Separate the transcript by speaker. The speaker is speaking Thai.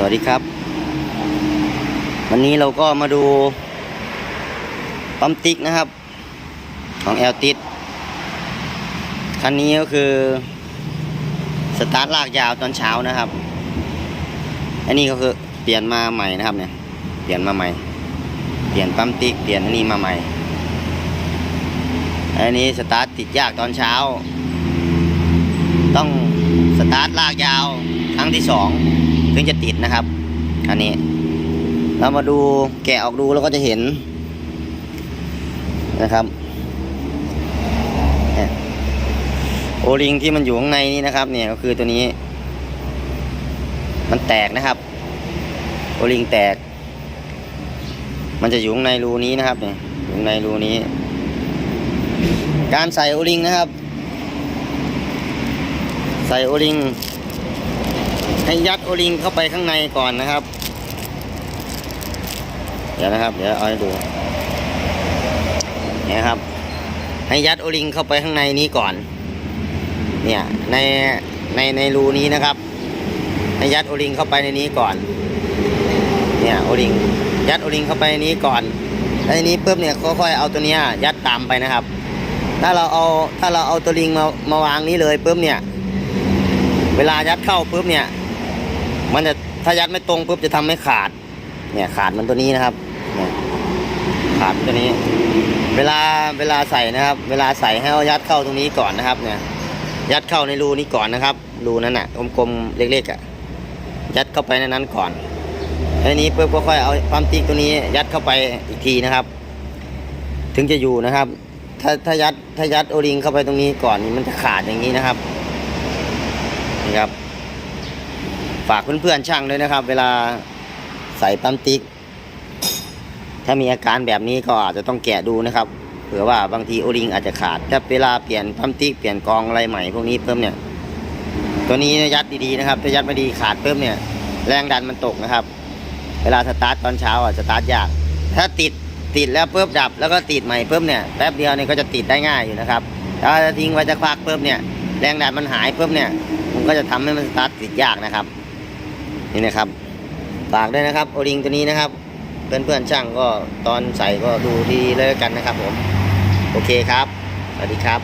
Speaker 1: สวัสดีครับ วันนี้เราก็มาดูปั๊มติ๊กนะครับ ของแอลติดคันนี้ก็คือ สตาร์ทลากยาวตอนเช้านะครับ อันนี้ก็คือเปลี่ยนมาใหม่นะครับเนี่ย เปลี่ยนมาใหม่ เปลี่ยนปั๊มติ๊กเปลี่ยนอันนี้มาใหม่ อันนี้สตาร์ทติดยากตอนเช้า ต้องสตาร์ทลากยาวครั้งที่สอง ถึงจะติดนะครับ อันนี้ เรามาดูแกะออกดูแล้วก็จะเห็นนะครับโอลิงที่มันอยู่ข้างในนี่นะครับ เนี่ยก็คือตัวนี้ มันแตกนะครับ โอลิงแตก มันจะอยู่ข้างในรูนี้นะครับเนี่ยอยู่ในรูนี้ การใส่โอลิงนะครับ ใส่โอลิง ให้ยัดโอลิงเข้าไปข้างในก่อนนะครับ เดี๋ยวนะครับ เดี๋ยวเอาให้ดูเนี่ยครับ ให้ยัดโอลิงเข้าไปข้างในนี้ก่อน เนี่ยในในในรูนี้นะครับ ให้ยัดโอลิงเข้าไปในนี้ก่อน เนี่ยโอลิงยัดโอลิงเข้าไปในนี้ก่อนแล้วทีนี้ปุ๊บเนี่ยค่อยๆเอาตัวเนี้ยยัดตามไปนะครับ ถ้าเราเอาถ้าเราเอาตัวลิงมามาวางนี้เลยปุ๊บเนี่ย เวลายัดเข้าปุ๊บเนี่ย มันจะถ้ายัดไม่ตรงปุ๊บจะทำให้ขาด เนี่ยขาดมันตัวนี้นะครับเนี่ยขาดตัวนี้ เวลาเวลาใส่นะครับ เวลาใส่ให้เอายัดเข้าตรงนี้ก่อนนะครับ เนี่ย ยัดเข้าในรูนี้ก่อนนะครับ รูนั้นน่ะกลมๆเล็กๆอะยัดเข้าไปในนั้นก่อนทีนี้ปุ๊บก็ค่อยเอาปั๊มติ๊กตัวนี้ ยัดเข้าไปอีกทีนะครับ ถึงจะอยู่นะครับ ถ้าถ้ายัดถ้ายัดโอริงเข้าไปตรงนี้ก่อนนี่มันจะขาดอย่างนี้นะครับนี่ครับ ฝากเพื่อนๆช่างด้วยนะครับ เวลาใส่ปั๊มติ๊ก ถ้ามีอาการแบบนี้ก็อาจจะต้องแกะดูนะครับเผื่อว่าบางทีโอริงอาจจะขาดถ้าเวลาเปลี่ยนปั๊มติ๊กเปลี่ยนกองอะไรใหม่พวกนี้เพิ่มเนี่ย ตัวนี้ยัดดีๆนะครับถ้ายัดไม่ดีขาดเพิ่มเนี่ย แรงดันมันตกนะครับ เวลาสตาร์ทตอนเช้าอะสตาร์ทยากถ้าติดติดแล้วเพิ่มดับแล้วก็ติดใหม่เพิ่มเนี่ยแป๊บเดียวเนี่ยก็จะติดได้ง่ายอยู่นะครับถ้าทิ้งไว้จะควักเพิ่มเนี่ยแรงดันมันหายเพิ่มเนี่ยมันก็จะทำให้มันสตาร์ทติดยากนะครับ นี่นะครับฝากด้วยนะครับโอริงตัวนี้นะครับ เพื่อนๆช่างก็ตอนใส่ก็ดูดีเลยกันนะครับผม โอเคครับ สวัสดีครับ